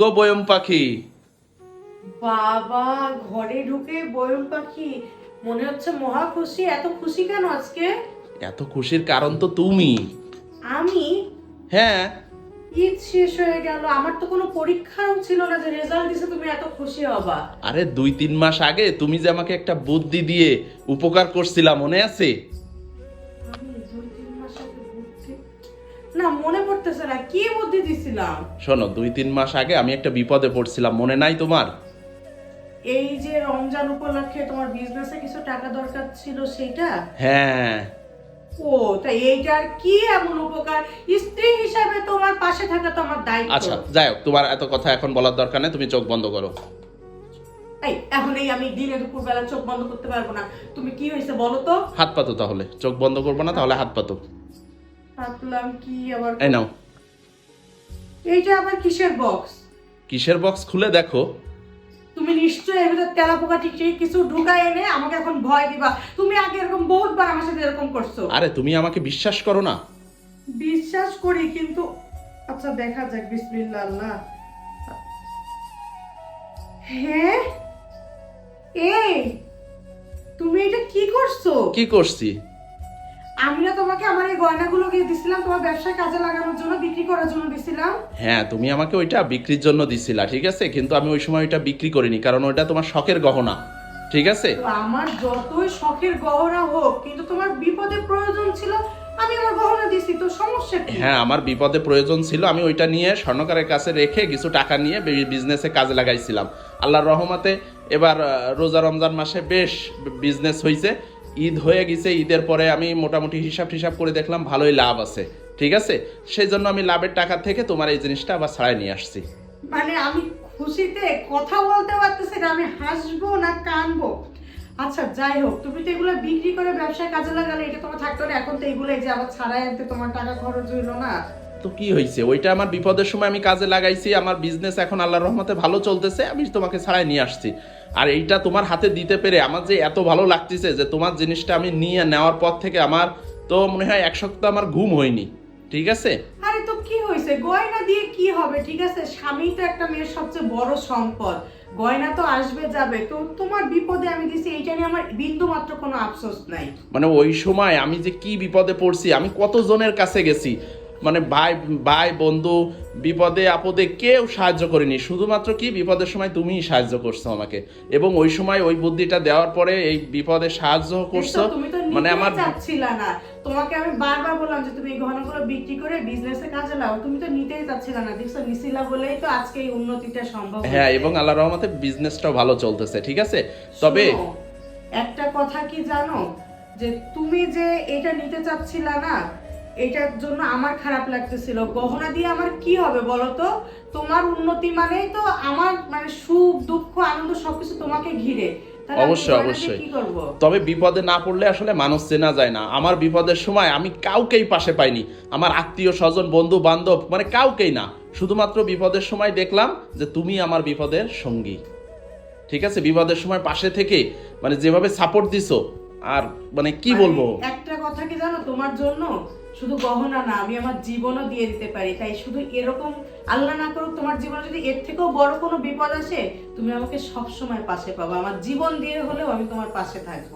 গো বয়ম পাখি। বাবা ঘরে ঢুকে বয়ম পাখি। মনে হচ্ছে মহা খুশি। এত খুশি কেন আজকে? এত খুশির কারণ তো তুমি। আমি? হ্যাঁ। ঈদ শেষ হয়ে গেল। আমার তো কোনো পরীক্ষাও ছিল না যে রেজাল্ট দিছে তুমি এত খুশি হবা। আরে দুই তিন মাস আগে তুমি যে আমাকে একটা বুদ্ধি দিয়ে উপকার করছিলা মনে আছে? না মনে পড়তেছে না কি বুদ্ধি দিছিলাম? শোনো দুই তিন মাস আগে আমি একটা বিপদে পড়ছিলাম মনে নাই তোমার? এই যে রমজান উপলক্ষে তোমার বিজনেসে কিছু টাকা দরকার ছিল সেটা হ্যাঁ। ও তাই এইটার কি এমন উপকার? স্ত্রী হিসাবে তোমার পাশে থাকা তো আমার দায়িত্ব। আচ্ছা যাই হোক তোমার এত কথা এখন বলার দরকার নেই তুমি চোখ বন্ধ করো। এই এখন এই আমি দিনে দুপুর বেলা চোখ বন্ধ করতে পারব না। তুমি কি হয়েছে বলো তো? হাত পাতো তাহলে চোখ বন্ধ করব না তাহলে হাত পাতো। ভাবলাম কি আবার এই নাও। এইটা আবার কিসের বক্স কিসের বক্স খুলে দেখো। তুমি নিশ্চয়ই এর ভিতর তেলা পোকা টিকটিকি কিছু ঢুকায় এনে আমাকে এখন ভয় দিবা। তুমি আগে এরকম বহুতবার আমার সাথে এরকম করছ। আরে তুমি আমাকে বিশ্বাস করো না। বিশ্বাস করি কিন্তু আচ্ছা দেখা যাক বিসমিল্লাহ আল্লাহ। হ্যাঁ এই তুমি এটা কি করছ? কি করছি? আমি না তোমাকে আমার এই গয়নাগুলো গিয়ে দিছিলাম তোমার ব্যবসায় কাজে লাগানোর জন্য বিক্রি করার জন্য দিছিলাম। হ্যাঁ তুমি আমাকে ওইটা বিক্রির জন্য দিছিলা ঠিক আছে? কিন্তু আমি ওই সময় ওইটা বিক্রি করিনি কারণ ওইটা তোমার শখের গহনা ঠিক আছে? আমার যতই শখের গহনা হোক কিন্তু তোমার বিপদে প্রয়োজন ছিল আমি আমার গহনা দিছি তো সমস্যা কি? হ্যাঁ আমার বিপদে প্রয়োজন ছিল আমি ওইটা নিয়ে স্বর্ণকারের কাছে রেখে কিছু টাকা নিয়ে বিজনেসে কাজে লাগাইছিলাম। আল্লাহর রহমতে এবার রোজা রমজান মাসে বেশ বিজনেস হয়েছে ঈদ হয়ে গেছে, ঈদের পরে আমি মোটামুটি হিসাব টিসাব করে দেখলাম ভালোই লাভ আছে, ঠিক আছে? সেই জন্য আমি লাভের টাকা থেকে তোমার এই জিনিসটা আবার ছাড়াই নিয়ে আসছি। মানে আমি খুশিতে কথা বলতে পারতেছি না, আমি হাসবো না কানবো? আচ্ছা যাই হোক, তুমি তো এগুলো বিক্রি করে ব্যবসায় কাজে লাগালে, এটা তোমার থাকতো না, এখন তো এগুলো যে আবার ছাড়াই আনতে তোমার টাকা খরচ হইল না। তো কি হয়েছে? ওইটা আমার বিপদের সময় আমি কাজে লাগাইছি আমার বিজনেস এখন আল্লাহর রহমতে ভালো চলতেছে আমি তোমাকে ছাড়াই নিয়ে আসছি। আর এইটা তোমার হাতে দিতে পেরে আমার যে এত ভালো লাগতেছে যে তোমার জিনিসটা আমি নিয়ে নেওয়ার পর থেকে আমার তো মনে হয় এক সপ্তাহ আমার ঘুম হয়নি ঠিক আছে? আরে তো কি হয়েছে? গয়না দিয়ে কি হবে ঠিক আছে? স্বামী তো একটা মেয়ের সবচেয়ে বড় সম্পদ। গয়না তো আসবে যাবে। তো তোমার বিপদে আমি দিছি এইটা নিয়ে আমার বিন্দু মাত্র কোনো আফসোস নাই। মানে ওই সময় আমি যে কি বিপদে পড়ছি আমি কতজনের কাছে গেছি? মানে ভাই ভাই বন্ধু বিপদে আপদে কেউ সাহায্য করেনি। শুধুমাত্র কি? বিপদের সময় তুমিই সাহায্য করছ আমাকে। এবং ওই সময় ওই বুদ্ধিটা দেওয়ার পরে এই বিপদে সাহায্য করছ। তুমি মানে আমার না। তোমাকে আমি বারবার বললাম যে তুমি এই গহনাগুলো বিক্রি করে বিজনেসে কাজে লাও তুমি তো নিতেই চাচ্ছিলা না। দেখছ নিছিলা বলেই তো আজকে এই উন্নতিটা সম্ভব হ্যাঁ এবং আল্লাহ রহমতে বিজনেসটাও ভালো চলতেছে ঠিক আছে? তবে একটা কথা কি জানো? যে তুমি যে এটা নিতে চাচ্ছিলা না এটার জন্য আমার খারাপ লাগতেছিল। গহনা দিয়ে আমার কি হবে বলো তো? তোমার উন্নতি মানেই তো আমার মানে সুখ দুঃখ আনন্দ সবকিছু তোমাকে ঘিরে। অবশ্যই, অবশ্যই। তবে বিপদে না পড়লে আসলে মানুষ চেনা যায় না। আমার বিপদের সময় আমি কাউকেই পাশে পাইনি। আমার আত্মীয় স্বজন বন্ধু বান্ধব মানে কাউকেই না। শুধুমাত্র বিপদের সময় দেখলাম যে তুমি আমার বিপদের সঙ্গী। ঠিক আছে? বিপদের সময় পাশে থেকে মানে যেভাবে সাপোর্ট দিছো আর মানে কি বলব? মানে একটা কথা কি জানো? তোমার জন্য শুধু গহনা না, আমি আমার জীবনও দিয়ে দিতে পারি। তাই শুধু এরকম আল্লাহ না করুক, তোমার জীবনে যদি এর থেকেও বড় কোনো বিপদ আসে, তুমি আমাকে সবসময় পাশে পাবো। আমার জীবন দিয়ে হলেও আমি তোমার পাশে থাকব।